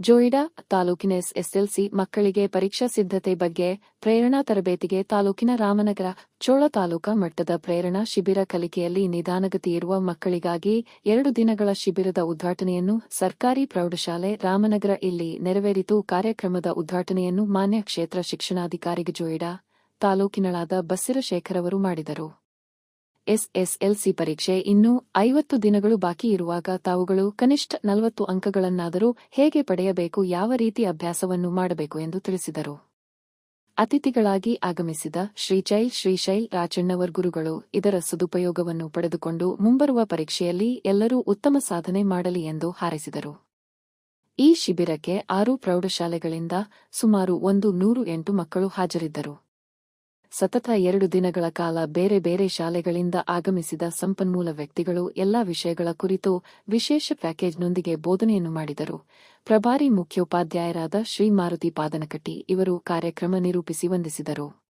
ಜೋಯಿಡಾ ತಾಲೂಕಿನ ಎಸ್ಎಸ್ಎಲ್ಸಿ ಮಕ್ಕಳಿಗೆ ಪರೀಕ್ಷಾ ಸಿದ್ಧತೆ ಬಗ್ಗೆ ಪ್ರೇರಣಾ ತರಬೇತಿಗೆ ತಾಲೂಕಿನ ರಾಮನಗರ, ಚೋಳ ತಾಲೂಕಾ ಮಟ್ಟದ ಪ್ರೇರಣಾ ಶಿಬಿರ ಕಲಿಕೆಯಲ್ಲಿ ನಿಧಾನಗತಿಯಿರುವ ಮಕ್ಕಳಿಗಾಗಿ ಎರಡು ದಿನಗಳ ಶಿಬಿರದ ಉದ್ಘಾಟನೆಯನ್ನು ಸರ್ಕಾರಿ ಪ್ರೌಢಶಾಲೆ ರಾಮನಗರ ಇಲ್ಲಿ ನೆರವೇರಿತು. ಕಾರ್ಯಕ್ರಮದ ಉದ್ಘಾಟನೆಯನ್ನು ಮಾನ್ಯ ಕ್ಷೇತ್ರ ಶಿಕ್ಷಣಾಧಿಕಾರಿಗೆ ಜೋಯಿಡಾ ತಾಲೂಕಿನಳಾದ ಬಸ್ಸಿರ ಶೇಖರ್ ಅವರು ಮಾಡಿದರು. ಎಸ್ಎಸ್ಎಲ್ಸಿ ಪರೀಕ್ಷೆ ಇನ್ನೂ ಐವತ್ತು ದಿನಗಳು ಬಾಕಿ ಇರುವಾಗ ತಾವುಗಳು ಕನಿಷ್ಠ ನಲವತ್ತು ಅಂಕಗಳನ್ನಾದರೂ ಹೇಗೆ ಪಡೆಯಬೇಕು, ಯಾವ ರೀತಿ ಅಭ್ಯಾಸವನ್ನು ಮಾಡಬೇಕು ಎಂದು ತಿಳಿಸಿದರು. ಅತಿಥಿಗಳಾಗಿ ಆಗಮಿಸಿದ ಶ್ರೀಚೈಲ್ ಶ್ರೀಶೈಲ್ ರಾಚಣ್ಣವರ್ ಗುರುಗಳು ಇದರ ಸದುಪಯೋಗವನ್ನು ಪಡೆದುಕೊಂಡು ಮುಂಬರುವ ಪರೀಕ್ಷೆಯಲ್ಲಿ ಎಲ್ಲರೂ ಉತ್ತಮ ಸಾಧನೆ ಮಾಡಲಿ ಎಂದು ಹಾರೈಸಿದರು. ಈ ಶಿಬಿರಕ್ಕೆ ಆರು ಪ್ರೌಢಶಾಲೆಗಳಿಂದ ಸುಮಾರು ಒಂದು ನೂರು ಎಂಟು ಮಕ್ಕಳು ಹಾಜರಿದ್ದರು. ಸತತ ಎರಡು ದಿನಗಳ ಕಾಲ ಬೇರೆ ಬೇರೆ ಶಾಲೆಗಳಿಂದ ಆಗಮಿಸಿದ ಸಂಪನ್ಮೂಲ ವ್ಯಕ್ತಿಗಳು ಎಲ್ಲಾ ವಿಷಯಗಳ ಕುರಿತು ವಿಶೇಷ ಪ್ಯಾಕೇಜ್ನೊಂದಿಗೆ ಬೋಧನೆಯನ್ನು ಮಾಡಿದರು. ಪ್ರಭಾರಿ ಮುಖ್ಯೋಪಾಧ್ಯಾಯರಾದ ಶ್ರೀ ಮಾರುತಿ ಪಾದನಕಟ್ಟಿ ಇವರು ಕಾರ್ಯಕ್ರಮ ನಿರೂಪಿಸಿ ವಂದಿಸಿದರು.